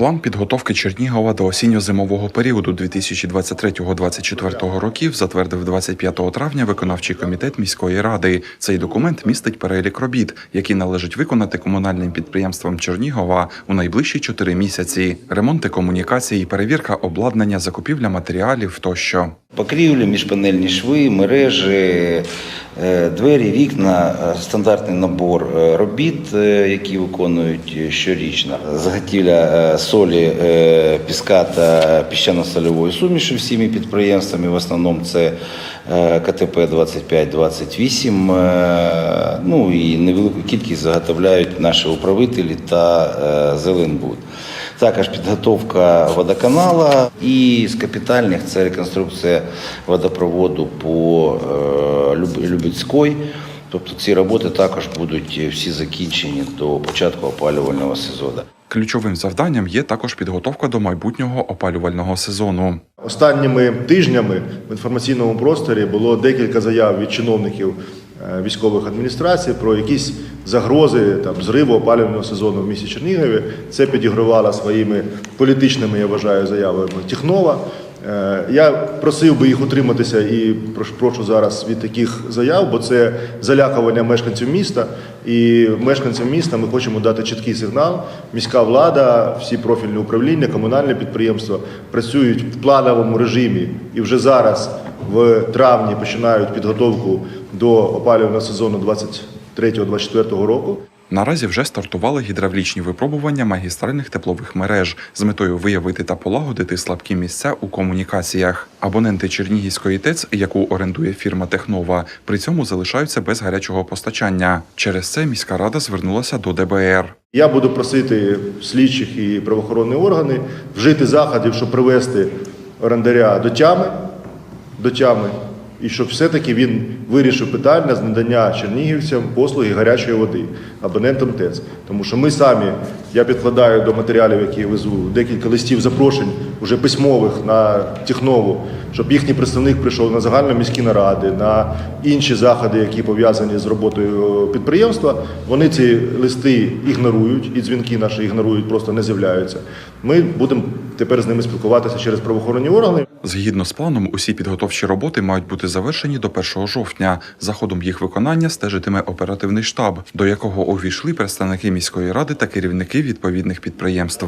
План підготовки Чернігова до осінньо-зимового періоду 2023-2024 років затвердив 25 травня виконавчий комітет міської ради. Цей документ містить перелік робіт, які належить виконати комунальним підприємствам Чернігова у найближчі чотири місяці: ремонти комунікації, перевірка обладнання, закупівля матеріалів тощо. Покрівлі, міжпанельні шви, мережі, е, двері, вікна, е, стандартний набор е, робіт, які виконують щорічно. Заготівля солі, піска та піщано-сольової суміші всіми підприємствами. В основному це КТП 25-28. е, Ну і невелику кількість заготовляють наші управителі та Зеленбуд. Також підготовка водоканала і з капітальних це реконструкція водопроводу по е, Любецької. Тобто ці роботи також будуть всі закінчені до початку опалювального сезону. Ключовим завданням є також підготовка до майбутнього опалювального сезону. Останніми тижнями в інформаційному просторі було декілька заяв від чиновників е, військових адміністрацій про якісь загрози там зриву опалювального сезону в місті Чернігові. Це підігрувала своїми політичними, я вважаю, заявами Тіхнова. Е, Я просив би їх утриматися і прошу зараз від таких заяв, бо це залякування мешканців міста. І мешканцям міста ми хочемо дати чіткий сигнал. Міська влада, всі профільні управління, комунальне підприємство працюють в плановому режимі і вже зараз в травні починають підготовку до опалювального сезону 23-24 року. Наразі вже стартували гідравлічні випробування магістральних теплових мереж з метою виявити та полагодити слабкі місця у комунікаціях. Абоненти Чернігівської ТЕЦ, яку орендує фірма Технова, при цьому залишаються без гарячого постачання. Через це міська рада звернулася до ДБР. Я буду просити слідчих і правоохоронні органи вжити заходів, щоб привести орендаря до тями, до тями, і щоб все-таки він вирішив питання з надання чернігівцям послуги гарячої води, абонентам ТЕЦ. Тому що ми самі, я підкладаю до матеріалів, які я везу, декілька листів запрошень, уже письмових на Технову, щоб їхній представник прийшов на загальноміські наради, на інші заходи, які пов'язані з роботою підприємства. Вони ці листи ігнорують, і дзвінки наші ігнорують, просто не з'являються. Ми будемо тепер з ними спілкуватися через правоохоронні органи. Згідно з планом, усі підготовчі роботи мають бути завершені до 1 жовтня. За ходом їх виконання стежитиме оперативний штаб, до якого увійшли представники міської ради та керівники відповідних підприємств.